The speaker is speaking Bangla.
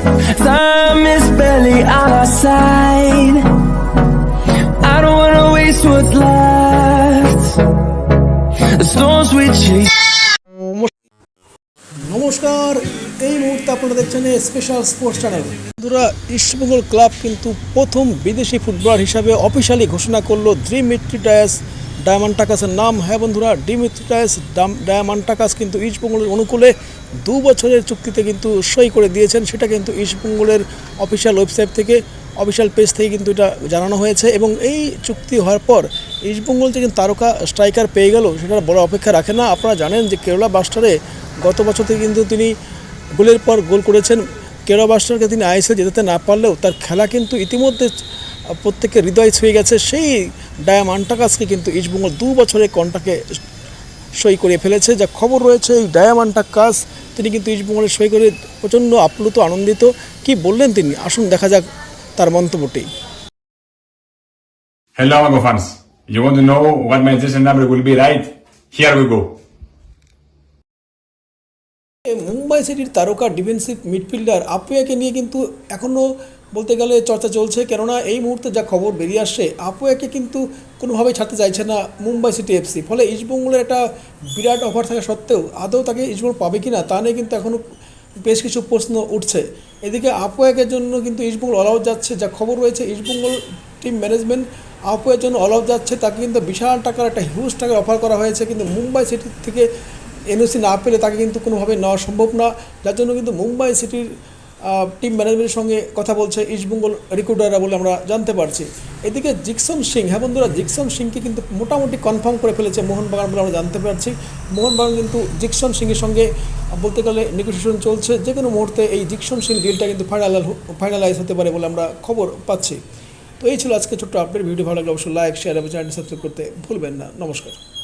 Time is barely on our side. I don't wanna waste what's left. The storms we chase. নমস্কার, এই মুহূর্তে আপনারা দেখছেন স্পেশাল স্পোর্টস চ্যানেল বন্ধুরা ইস্টবেঙ্গল ক্লাব কিন্তু প্রথম বিদেশি ফুটবলার হিসাবে অফিসিয়ালি ঘোষণা করল ড্রিমিট্রিটায়াস ডায়মন্ড টাকাসের নাম। হ্যাঁ বন্ধুরা ডিমিট্রিটায়াস ডায়মন্ড টাকাস কিন্তু ইস্টবেঙ্গলের অনুকূলে দু বছরের চুক্তিতে কিন্তু সই করে দিয়েছেন। সেটা কিন্তু ইস্টবেঙ্গলের অফিসিয়াল ওয়েবসাইট থেকে, অফিসিয়াল পেজ থেকে কিন্তু এটা জানানো হয়েছে এবং এই চুক্তি হওয়ার পর ইস্টবেঙ্গল কিন্তু তারকা স্ট্রাইকার পেয়ে গেল, সেটার বড় অপেক্ষা রাখে না। আপনারা জানেন যে কেরলা বাস্টারে গত বছর থেকে কিন্তু তিনি গোলের পর গোল করেছেন। কেরলা বাস্টারকে তিনি আইসে জেতাতে না পারলেও তার খেলা কিন্তু ইতিমধ্যে প্রত্যেকের হৃদয় ছুঁয়ে গেছে। সেই ডায়ামান্টাকাসকে কিন্তু ইস্টবেঙ্গল দু বছরের কন্টাকে সই করে ফেলেছে যা খবর রয়েছে এই ডায়ামান্টা কাজ তিনি কিন্তু ইস্টবেঙ্গলের সই করে প্রচণ্ড আপ্লুত আনন্দিত কি বললেন তিনি আসুন দেখা যাক তার মন্তব্যটি Hello, Amago fans. You want to know what my jersey number will be, right? Here we go. Mumbai সিটির তারকা ডিফেন্সিভ মিডফিল্ডার আপুয়াকে নিয়ে কিন্তু এখনও বলতে গেলে চর্চা চলছে, কেননা এই মুহূর্তে যা খবর বেরিয়ে আসছে আপুয়াকে কিন্তু কোনোভাবেই ছাড়তে চাইছে না মুম্বাই সিটি এফসি ফলে ইস্টবেঙ্গলের একটা বিরাট অফার থাকা সত্ত্বেও আদৌ তাকে ইস্টবেঙ্গল পাবে কি না তা নিয়ে কিন্তু এখনও বেশ কিছু প্রশ্ন উঠছে। এদিকে আপুয়াকের জন্য কিন্তু ইস্টবেঙ্গল অল আউট যাচ্ছে, যা খবর রয়েছে ইস্টবেঙ্গল টিম ম্যানেজমেন্ট আপুয়ের জন্য অল আউট যাচ্ছে, তাকে কিন্তু বিশাল টাকার একটা হিউজ টাকার অফার করা হয়েছে, কিন্তু মুম্বাই সিটি থেকে এনওসি না পেলে তাকে কিন্তু কোনোভাবে নেওয়া সম্ভব না। যার জন্য কিন্তু মুম্বাই সিটির টিম ম্যানেজমেন্টের সঙ্গে কথা বলছে ইস্টবেঙ্গল রিক্রুটাররা বলে আমরা জানতে পারছি। এদিকে জিকসন সিং হ্যাঁ বন্ধুরা, জিকসন সিংকে কিন্তু মোটামুটি কনফার্ম করে ফেলেছে মোহনবাগান বলে আমরা জানতে পারছি। মোহনবাগান কিন্তু জিকসন সিংয়ের সঙ্গে বলতে গেলে নেগোসিয়েশন চলছে। যে কোনো মুহূর্তে এই জিকসন সিং ডিলটা কিন্তু ফাইনাল ফাইনালাইজ হতে পারে বলে আমরা খবর পাচ্ছি। তো এই ছিল আজকে ছোট্ট আপডেট ভিডিও ভালো লাগলে অবশ্যই লাইক শেয়ার এবং চ্যানেলটি সাবস্ক্রাইব করতে ভুলবেন না। নমস্কার।